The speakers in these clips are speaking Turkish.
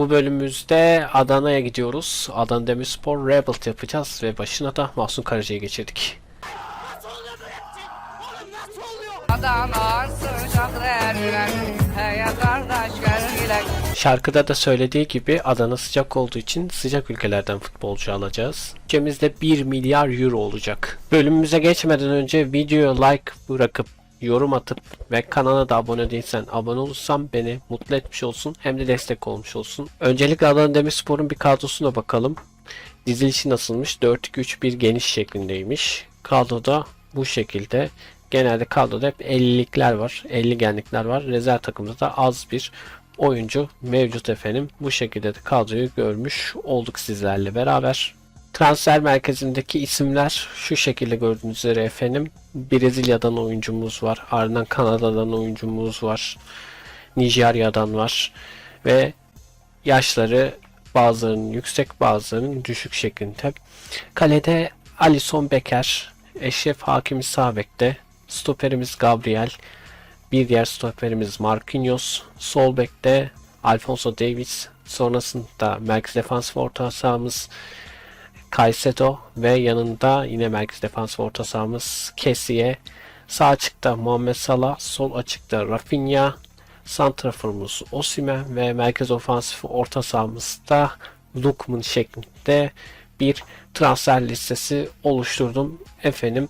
Bu bölümümüzde Adana'ya gidiyoruz. Adana Demirspor Rebuild yapacağız ve başına da Mahsun Karaca'yı geçirdik. Şarkıda da söylediği gibi Adana sıcak olduğu için sıcak ülkelerden futbolcu alacağız. Ülkemizde 1 milyar euro olacak. Bölümümüze geçmeden önce videoya like bırakıp yorum atıp ve kanala da abone değilsen abone olursan beni mutlu etmiş olsun hem de destek olmuş olsun. Öncelikle Adana Demirspor'un bir kadrosuna bakalım. Dizilişi nasılmış? 4-2-3-1 geniş şeklindeymiş. Kadroda bu şekilde. Genelde kadroda hep 50'likler var. 50 genlikler var. Rezerv takımda da az bir oyuncu mevcut efendim. Bu şekilde de kadroyu görmüş olduk sizlerle beraber. Transfer merkezindeki isimler şu şekilde gördüğünüz üzere efendim. Brezilya'dan oyuncumuz var. Ardından Kanada'dan oyuncumuz var. Nijerya'dan var. Ve yaşları bazılarının yüksek bazılarının düşük şeklinde. Kalede Alisson Becker, Eşref Hakimi Sabek'te, stoperimiz Gabriel, bir diğer stoperimiz Marquinhos, sol bekte Alfonso Davies, sonrasında merkez defans ve orta sahamız Caicedo ve yanında yine merkez defans orta sahamız Kessié, sağ açıkta Muhammed Salah, sol açıkta Rafinha, santraforumuz Osimhen ve merkez ofansif orta sahamızda Lukman şeklinde bir transfer listesi oluşturdum. Efendim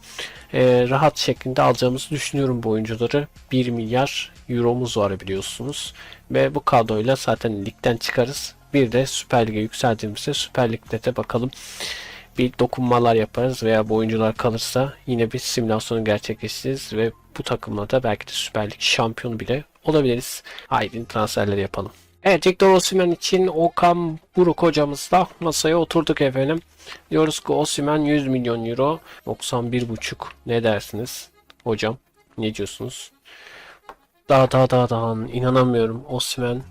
e, rahat şeklinde alacağımızı düşünüyorum bu oyuncuları. 1 milyar euromuz var biliyorsunuz. Ve bu kadroyla zaten ligden çıkarız. Bir de Süper Lig'e yükseldiğimizde Süper Lig'de de bakalım bir dokunmalar yaparız veya bu oyuncular kalırsa yine bir simülasyonu gerçekleştiririz ve bu takımla da belki de Süper Lig şampiyonu bile olabiliriz. Haydi transferleri yapalım. Evet Victor Osimhen için Okan Buruk hocamızla masaya oturduk efendim. Diyoruz ki Osimhen 100 milyon euro 91,5 ne dersiniz hocam? Ne diyorsunuz? Daha daha daha daha inanamıyorum Osimhen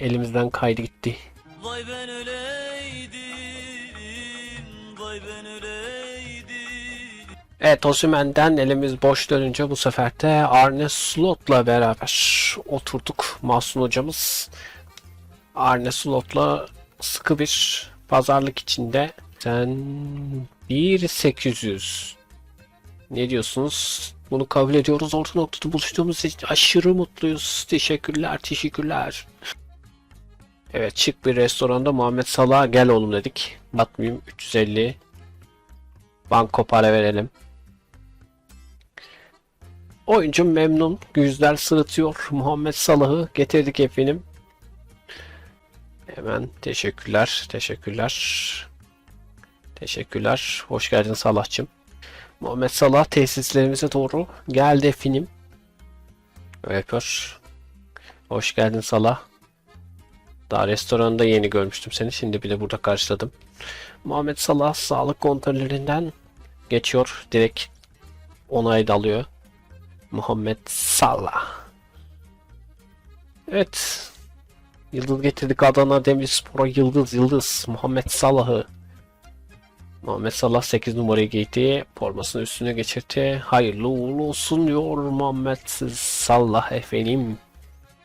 elimizden kaydı gitti. Vay ben öleydim, vay ben öleydim. Evet Osimhen'den elimiz boş dönünce bu sefer de Arne Slot'la beraber oturduk Mahsun hocamız. Arne Slot'la sıkı bir pazarlık içinde. Sen 1800 ne diyorsunuz? Bunu kabul ediyoruz. Orta noktada buluştuğumuz için aşırı mutluyuz. Teşekkürler, teşekkürler. Evet şık bir restoranda Muhammed Salah gel oğlum dedik. Batmayayım 350. Banko para verelim. Oyuncu memnun. Yüzler sırıtıyor. Muhammed Salah'ı getirdik efendim. Hemen teşekkürler. Teşekkürler. Teşekkürler. Hoş geldin Salah'cığım. Muhammed Salah tesislerimize doğru geldi efendim. Öpür. Hoş geldin Salah. Daha restoranda yeni görmüştüm seni. Şimdi bile burada karşıladım. Muhammed Salah sağlık kontrollerinden geçiyor. Direkt onay da alıyor. Muhammed Salah. Evet. Yıldız getirdik Adana Demirspor'a yıldız yıldız Muhammed Salah'ı. Muhammed Salah 8 numarayı giydi. Formasını üstüne geçirdi. Hayırlı uğurlu olsun diyor Muhammed Salah efendim.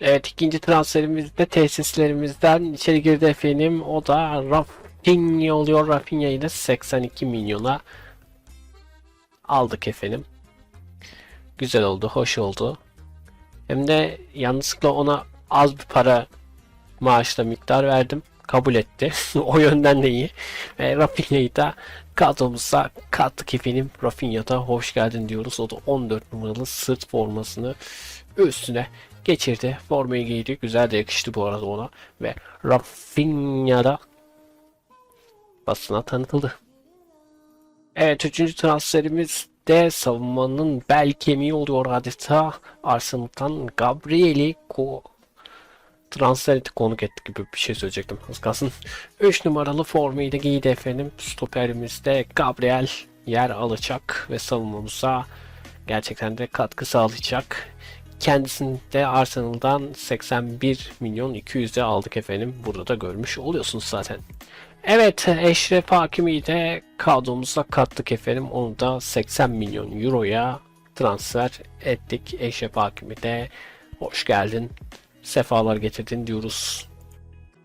Evet ikinci transferimiz de tesislerimizden içeri girdi efendim. O da Rafinha oluyor. Rafinha'yı da 82 milyona aldık efendim. Güzel oldu, hoş oldu. Hem de yanlışlıkla ona az bir para maaşla miktar verdim. Kabul etti. o yönden de iyi. Ve Rafinha'yı da kadromuza kattık efendim. Rafinha'da hoş geldin diyoruz. O da 14 numaralı sırt formasını üstüne geçirdi. Formayı giydi. Güzel de yakıştı bu arada ona. Ve Rafinha'da basına tanıtıldı. Evet üçüncü transferimiz de savunmanın bel kemiği oluyor adeta. Arsenal'dan Gabriel'i ko transfer etti konuk etti gibi bir şey söyleyecektim. Az kalsın. 3 numaralı formayı da giydi efendim. Stoperimizde Gabriel yer alacak ve savunmamıza gerçekten de katkı sağlayacak. Kendisini de Arsenal'dan 81 milyon 200'e aldık efendim. Burada da görmüş oluyorsunuz zaten. Evet Eşref Hakimi'yi de kadromuza kattık efendim. Onu da 80 milyon euroya transfer ettik. Eşref Hakimi de hoş geldin. Sefalar getirdin diyoruz.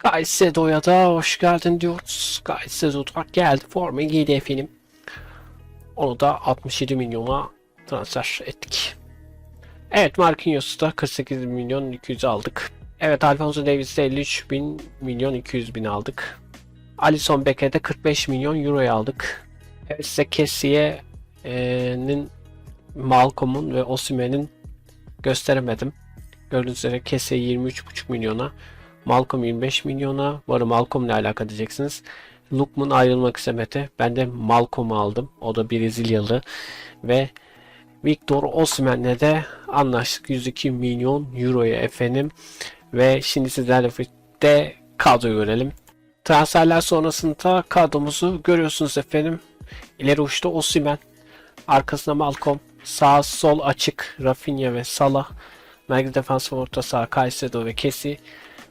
Caicedo'ya da hoş geldin diyoruz. Caicedo da geldi formayı giydi efendim. Onu da 67 milyona transfer ettik. Evet Marquinhos'u da 48 milyon 200 aldık. Evet Alfonso Davies'de 53 bin milyon 200 bin aldık. Alisson Becker'de 45 milyon euroya aldık. Evet size Kessiye'nin Malcolm'un ve Osimhen'in gösteremedim. Gördüğünüz üzere Kessiye 23,5 milyona. Malcolm 25 milyona. Var Malcolm ne alaka diyeceksiniz. Lukman ayrılmak istemedi. Ben de Malcolm'u aldım. O da Brezilyalı. Ve Victor Osimhen'le de anlaştık 102 milyon euroya efendim. Ve şimdi sizlerle birlikte kadroyu görelim. Transferler sonrasında kadromuzu görüyorsunuz efendim. İleri uçta Osimhen. Arkasında Malcolm. Sağ sol açık Rafinha ve Salah. Merkez defans orta saha Caicedo ve Kesi.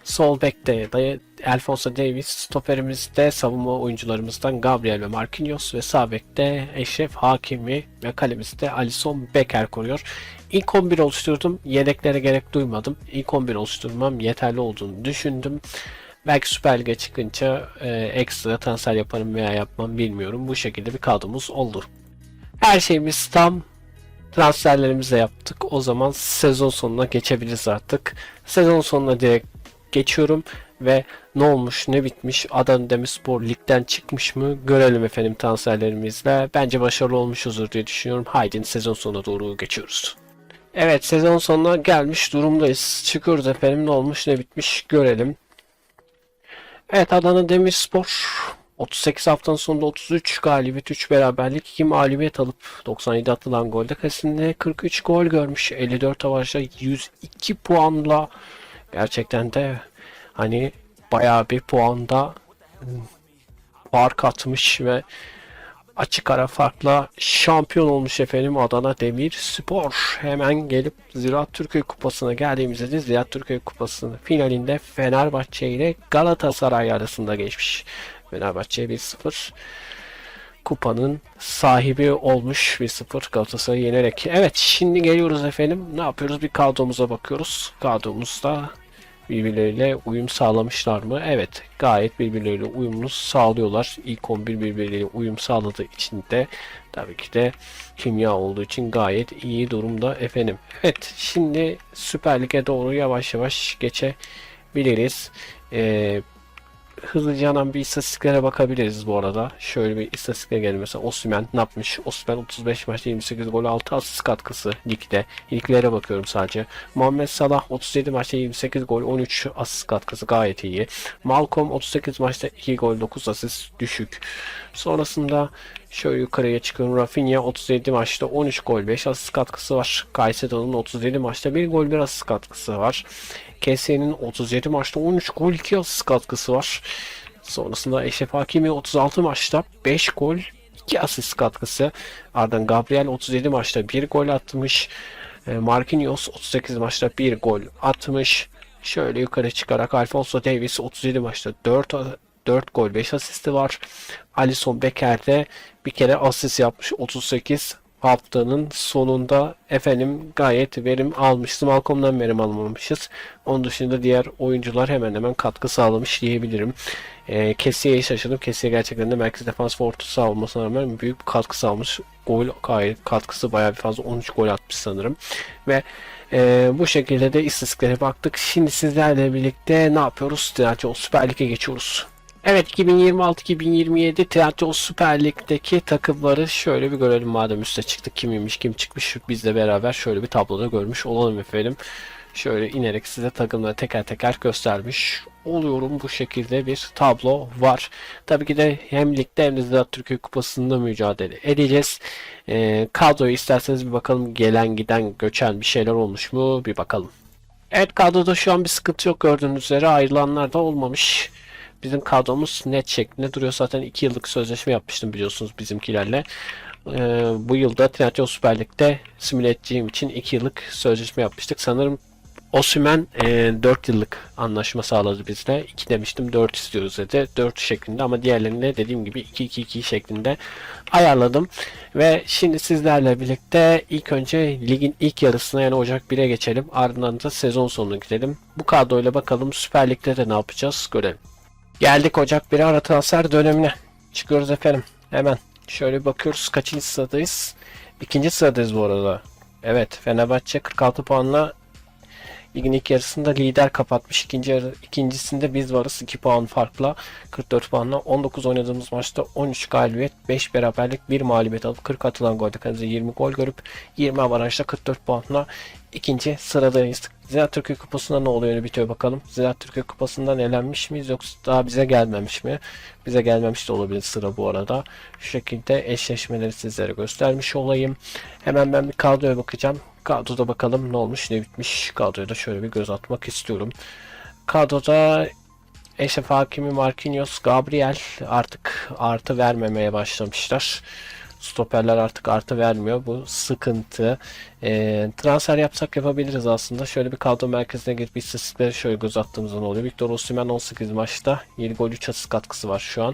Sol bekte de Alfonso Davies, stoperimizde savunma oyuncularımızdan Gabriel ve Marquinhos ve sağ bekte Eşref Hakimi ve kalemizde Alisson Becker koruyor. İlk 11 oluşturdum. Yedeklere gerek duymadım. İlk 11 oluşturmam yeterli olduğunu düşündüm. Belki Süper Lig'e çıkınca e, ekstra transfer yaparım veya yapmam bilmiyorum. Bu şekilde bir kadromuz oldu. Her şeyimiz tam. Transferlerimizi de yaptık. O zaman sezon sonuna geçebiliriz artık. Sezon sonuna direkt geçiyorum ve ne olmuş ne bitmiş Adana Demirspor ligden çıkmış mı görelim efendim transferlerimizle. Bence başarılı olmuşuzdur diye düşünüyorum. Haydi sezon sonuna doğru geçiyoruz. Evet sezon sonuna gelmiş durumdayız. Çıkıyoruz efendim ne olmuş ne bitmiş görelim. Evet Adana Demirspor 38 haftanın sonunda 33 galibiyet 3 beraberlik 2 mağlubiyet alıp 97 atılan golde kalesinde 43 gol görmüş 54 avarajda 102 puanla gerçekten de hani bayağı bir puanda hmm, fark atmış ve açık ara farkla şampiyon olmuş efendim Adana Demirspor. Hemen gelip Ziraat Türkiye Kupası'na geldiğimizde de Ziraat Türkiye Kupası'nın finalinde Fenerbahçe ile Galatasaray arasında geçmiş. Fenerbahçe 1-0 kupanın sahibi olmuş 1-0 Galatasaray'ı yenerek. Evet şimdi geliyoruz efendim. Ne yapıyoruz? Bir kadromuza bakıyoruz. Kadromuzda birbirleriyle uyum sağlamışlar mı? Evet gayet birbirleriyle uyumlu sağlıyorlar. İlk 11 birbirleriyle uyum sağladığı için de tabii ki de kimya olduğu için gayet iyi durumda efendim. Evet şimdi Süper Lig'e doğru yavaş yavaş geçebiliriz. Ee, hızlıca hemen bir istatistiklere bakabiliriz bu arada. Şöyle bir istatistiklere gelin mesela Osimhen ne yapmış? Osimhen 35 maçta 28 gol 6 asist katkısı ligde. İlklere bakıyorum sadece. Muhammed Salah 37 maçta 28 gol 13 asist katkısı gayet iyi. Malcolm 38 maçta 2 gol 9 asist düşük. Sonrasında şöyle yukarıya çıkıyorum. Rafinha 37 maçta 13 gol 5 asist katkısı var. Caicedo'nun 37 maçta 1 gol 1 asist katkısı var. Kese'nin 37 maçta 13 gol 2 asist katkısı var. Sonrasında Eşref Hakimi 36 maçta 5 gol 2 asist katkısı. Ardından Gabriel 37 maçta 1 gol atmış. E, Marquinhos 38 maçta 1 gol atmış. Şöyle yukarı çıkarak Alfonso Davies 37 maçta 4 4 gol 5 asisti var. Alisson Becker de bir kere asist yapmış 38 haftanın sonunda efendim gayet verim almışız. Malcolm'dan verim almamışız. Onun dışında diğer oyuncular hemen hemen katkı sağlamış diyebilirim. E, Kessiye'ye şaşırdım. Kessiye gerçekten de merkez defans saha olmasına rağmen büyük bir katkı sağlamış. Gol gayet katkısı bayağı bir fazla 13 gol atmış sanırım. Ve e, bu şekilde de istatistiklere baktık. Şimdi sizlerle birlikte ne yapıyoruz? Süper Lig'e geçiyoruz. Evet 2026-2027 Trendyol Süper Lig'deki takımları şöyle bir görelim madem üste çıktık kimmiş kim çıkmış bizle beraber şöyle bir tabloda görmüş olalım efendim. Şöyle inerek size takımları teker teker göstermiş oluyorum. Bu şekilde bir tablo var. Tabii ki de hem ligde hem de Ziraat Türkiye Kupası'nda mücadele edeceğiz. Ee, kadroyu isterseniz bir bakalım gelen giden göçen bir şeyler olmuş mu bir bakalım. Evet kadroda şu an bir sıkıntı yok gördüğünüz üzere ayrılanlar da olmamış. Bizim kadromuz net şeklinde duruyor. Zaten 2 yıllık sözleşme yapmıştım biliyorsunuz bizimkilerle. Ee, bu yılda Trendyol Süper Lig'de simüle edeceğim için 2 yıllık sözleşme yapmıştık. Sanırım Osümen e, 4 yıllık anlaşma sağladı bizle. 2 demiştim 4 istiyoruz dedi. 4 şeklinde ama diğerlerini de dediğim gibi 2-2-2 şeklinde ayarladım. Ve şimdi sizlerle birlikte ilk önce ligin ilk yarısına yani Ocak 1'e geçelim. Ardından da sezon sonuna gidelim. Bu kadroyla bakalım Süper Lig'de de ne yapacağız görelim. Geldik Ocak 1'e ara transfer dönemine. Çıkıyoruz efendim. Hemen şöyle bakıyoruz kaçıncı sıradayız. İkinci sıradayız bu arada. Evet Fenerbahçe 46 puanla ligin ilk yarısında lider kapatmış. İkinci yarı, ikincisinde biz varız 2 puan farkla 44 puanla 19 oynadığımız maçta 13 galibiyet 5 beraberlik 1 mağlubiyet alıp 40 atılan golde kalınca 20 gol görüp 20 avarajda 44 puanla ikinci sıradayız. Ziraat Türkiye Kupası'nda ne oluyor bitiyor bakalım. Ziraat Türkiye Kupası'ndan elenmiş miyiz yoksa daha bize gelmemiş mi? Bize gelmemiş de olabilir sıra bu arada. Şu şekilde eşleşmeleri sizlere göstermiş olayım. Hemen ben bir kadroya bakacağım. Kadroda bakalım ne olmuş ne bitmiş. Kadroya da şöyle bir göz atmak istiyorum. Kadroda Eşref Hakimi, Marquinhos, Gabriel artık artı vermemeye başlamışlar. Stoperler artık artı vermiyor. Bu sıkıntı. Ee, transfer yapsak yapabiliriz aslında. Şöyle bir kadro merkezine girip istatistikleri şöyle göz attığımızda ne oluyor? Victor Osimhen 18 maçta 7 gol 3 asist katkısı var şu an.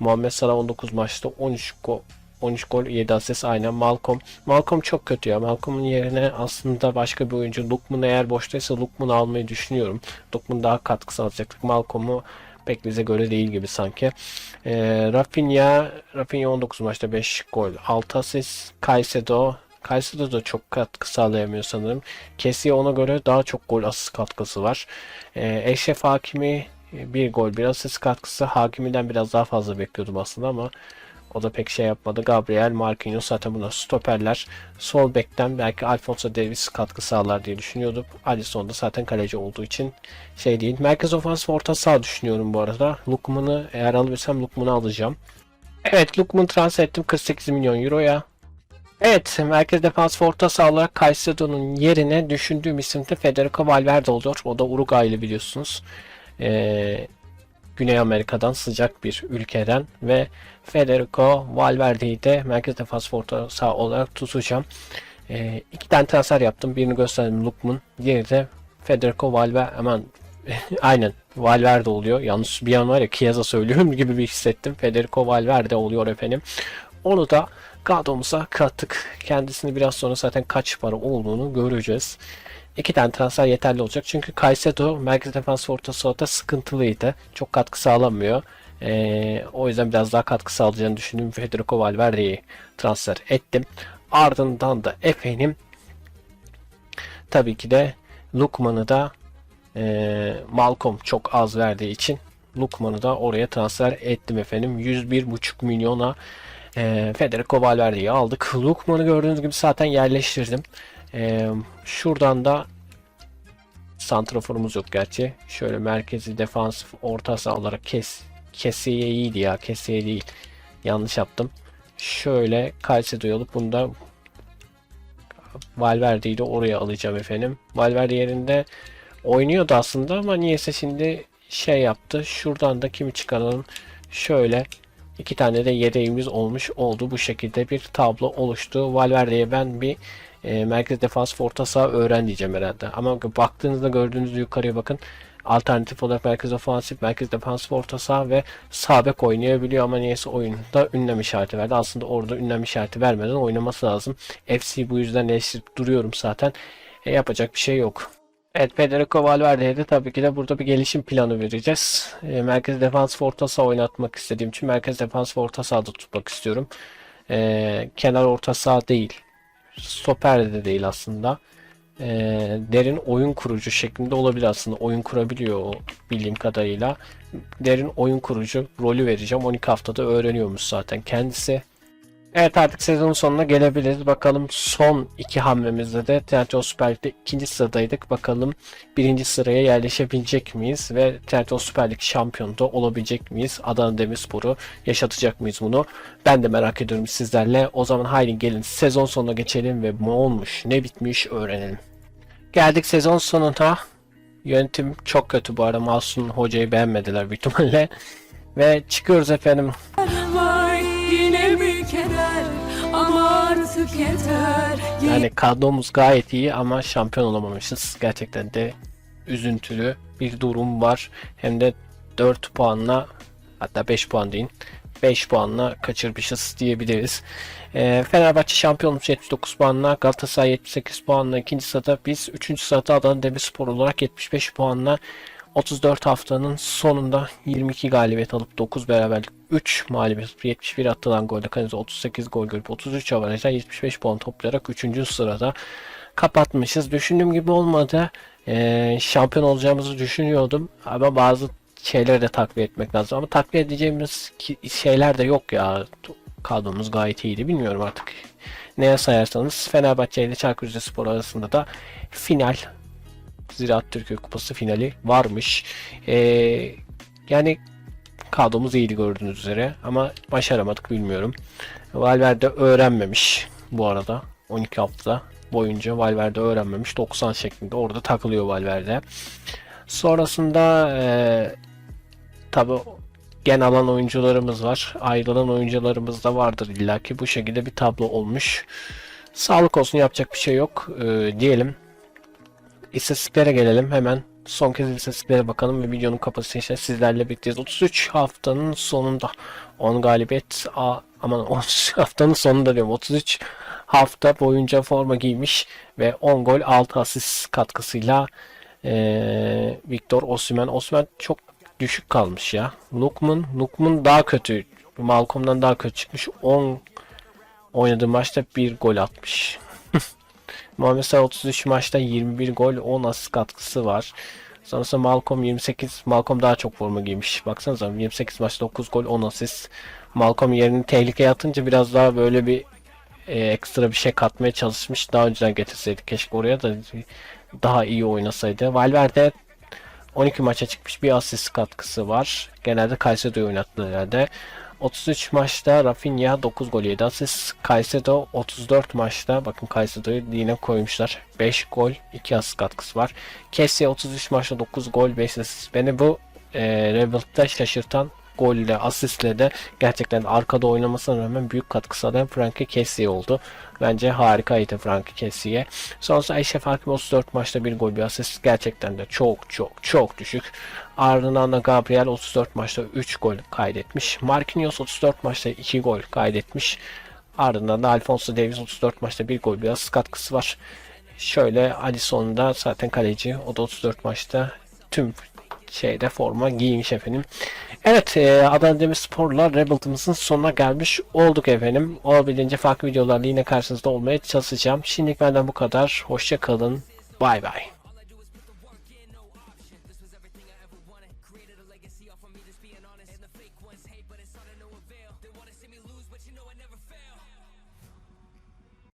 Muhammed Salah 19 maçta 13 gol 13 gol 7 asist aynen Malcolm. Malcolm çok kötü ya. Malcolm'un yerine aslında başka bir oyuncu Lukman eğer boştaysa Lukman'ı almayı düşünüyorum. Lukman daha katkı sağlayacaktık. Malcolm'u pek bize göre değil gibi sanki. Ee, Rafinha, Rafinha 19 maçta 5 gol 6 asist. Caicedo Caicedo da çok katkı sağlayamıyor sanırım. Kessiye ona göre daha çok gol asist katkısı var. Ee, Eşref Hakimi bir gol bir asist katkısı. Hakimi'den biraz daha fazla bekliyordum aslında ama o da pek şey yapmadı. Gabriel, Marquinhos zaten bunlar stoperler. Sol bekten belki Alfonso Davis katkı sağlar diye düşünüyordum. Alisson da zaten kaleci olduğu için şey değil. Merkez ofans orta saha düşünüyorum bu arada. Lukman'ı eğer alabilirsem Lukman'ı alacağım. Evet Lukman transfer ettim 48 milyon euroya. Evet, merkez defans orta saha olarak Caicedo'nun yerine düşündüğüm isim de Federico Valverde oluyor. O da Uruguaylı biliyorsunuz. Ee, Güney Amerika'dan sıcak bir ülkeden ve Federico Valverde'yi de merkez defans orta saha olarak tutacağım. Ee, iki tane transfer yaptım. Birini gösterdim Lukman. Diğeri de Federico Valverde. Hemen aynen Valverde oluyor. Yalnız bir an var ya Chiesa söylüyorum gibi bir hissettim. Federico Valverde oluyor efendim. Onu da kadromuza kattık. Kendisini biraz sonra zaten kaç para olduğunu göreceğiz. İki tane transfer yeterli olacak. Çünkü Caicedo merkez defans orta sahada sıkıntılıydı. Çok katkı sağlamıyor. Ee, o yüzden biraz daha katkı sağlayacağını düşündüğüm Federico Valverde'yi transfer ettim. Ardından da efendim tabii ki de Lukman'ı da e, Malcolm çok az verdiği için Lukman'ı da oraya transfer ettim efendim. 101,5 milyona e, Federico Valverde'yi aldık. Lukman'ı gördüğünüz gibi zaten yerleştirdim. E, şuradan da santraforumuz yok gerçi. Şöyle merkezi defansif orta saha olarak kes Kesiye iyiydi ya. Kesiye değil. Yanlış yaptım. Şöyle Caicedo'yu alıp bunu da Valverde'yi de oraya alacağım efendim. Valverde yerinde oynuyordu aslında ama niyeyse şimdi şey yaptı. Şuradan da kimi çıkaralım? Şöyle iki tane de yedeğimiz olmuş oldu. Bu şekilde bir tablo oluştu. Valverde'ye ben bir e, merkez defans orta saha öğren diyeceğim herhalde. Ama baktığınızda gördüğünüzde yukarıya bakın. Alternatif olarak merkez ofansif, merkez defans orta saha ve sağ bek oynayabiliyor ama niyeyse oyunda ünlem işareti verdi. Aslında orada ünlem işareti vermeden oynaması lazım. FC bu yüzden eleştirip duruyorum zaten. E, yapacak bir şey yok. Evet Federico Valverde'ye de tabii ki de burada bir gelişim planı vereceğiz. E, merkez defans orta saha oynatmak istediğim için merkez defans orta sahada tutmak istiyorum. E, kenar orta saha değil. Stoper de değil aslında. E, derin oyun kurucu şeklinde olabilir aslında. Oyun kurabiliyor bildiğim kadarıyla. Derin oyun kurucu rolü vereceğim. 12 haftada öğreniyormuş zaten kendisi. Evet artık sezonun sonuna gelebiliriz. Bakalım son iki hamlemizde de TRT Süper Lig'de ikinci sıradaydık. Bakalım birinci sıraya yerleşebilecek miyiz ve TRT Süper Lig şampiyonu da olabilecek miyiz? Adana Demirspor'u yaşatacak mıyız bunu? Ben de merak ediyorum sizlerle. O zaman haydi gelin sezon sonuna geçelim ve ne olmuş ne bitmiş öğrenelim. Geldik sezon sonuna. Yönetim çok kötü bu arada. Masum hocayı beğenmediler büyük ihtimalle. Ve çıkıyoruz efendim. Artık yeter Yani kadromuz gayet iyi ama şampiyon olamamışız. Gerçekten de üzüntülü bir durum var. Hem de 4 puanla hatta 5 puan deyin. 5 puanla kaçırmışız diyebiliriz. Ee, Fenerbahçe şampiyonumuz 79 puanla, Galatasaray 78 puanla ikinci sırada biz 3. sırada Adana Demirspor olarak 75 puanla 34 haftanın sonunda 22 galibiyet alıp 9 beraberlik 3 mağlubiyet 71 atılan golde kalemize 38 gol görüp 33 avarajla 75 puan toplayarak 3. sırada kapatmışız. Düşündüğüm gibi olmadı. Ee, şampiyon olacağımızı düşünüyordum ama bazı şeyleri de takviye etmek lazım. Ama takviye edeceğimiz şeyler de yok ya. Kadromuz gayet iyiydi. Bilmiyorum artık. Neye sayarsanız Fenerbahçe ile Çaykur Rizespor arasında da final Ziraat Türkiye Kupası finali varmış. Ee, yani kadromuz iyiydi gördüğünüz üzere ama başaramadık bilmiyorum. Valverde öğrenmemiş bu arada 12 hafta boyunca Valverde öğrenmemiş 90 şeklinde orada takılıyor Valverde. Sonrasında eee tabi gen alan oyuncularımız var. Ayrılan oyuncularımız da vardır illaki. Bu şekilde bir tablo olmuş. Sağlık olsun yapacak bir şey yok eee, diyelim. İstatistiklere gelelim hemen. Son kez istatistiklere bakalım ve videonun kapasitesini sizlerle bekleyeceğiz. 33 haftanın sonunda 10 galibiyet a, aman 33 haftanın sonunda diyorum 33 hafta boyunca forma giymiş ve 10 gol 6 asist katkısıyla eee Victor Osimhen Osimhen çok düşük kalmış ya. Lukman Lukman daha kötü. Malcolm'dan daha kötü çıkmış. 10 oynadığı maçta 1 gol atmış. Muhammed Salah 33 maçta 21 gol 10 asist katkısı var. Sonrasında Malcolm 28 Malcolm daha çok forma giymiş. Baksanıza 28 maçta 9 gol 10 asist. Malcolm yerini tehlikeye atınca biraz daha böyle bir e, ekstra bir şey katmaya çalışmış. Daha önceden getirseydik keşke oraya da daha iyi oynasaydı. Valverde 12 maça çıkmış bir asist katkısı var. Genelde Kayseri'de oynattığı yerde. 33 maçta Rafinha 9 gol 7 asist. Caicedo 34 maçta bakın Caicedo'yu yine koymuşlar. 5 gol 2 asist katkısı var. Kessie 33 maçta 9 gol 5 asist. Beni bu e, Rebuild'da şaşırtan golle asistle de gerçekten arkada oynamasına rağmen büyük katkı sağlayan Frankie Kessie oldu. Bence harikaydı Frankie Kessie'ye. Sonrasında Eşref Hakim 34 maçta bir gol bir asist gerçekten de çok çok çok düşük. Ardından da Gabriel 34 maçta 3 gol kaydetmiş. Marquinhos 34 maçta 2 gol kaydetmiş. Ardından da Alfonso Davies 34 maçta 1 gol bir asist katkısı var. Şöyle Alisson da zaten kaleci. O da 34 maçta tüm şeyde forma giymiş efendim. Evet e, Adana Demirspor'la Rebuild'ımızın sonuna gelmiş olduk efendim. Olabildiğince farklı videolarla yine karşınızda olmaya çalışacağım. Şimdilik benden bu kadar. Hoşça kalın. Bay bay.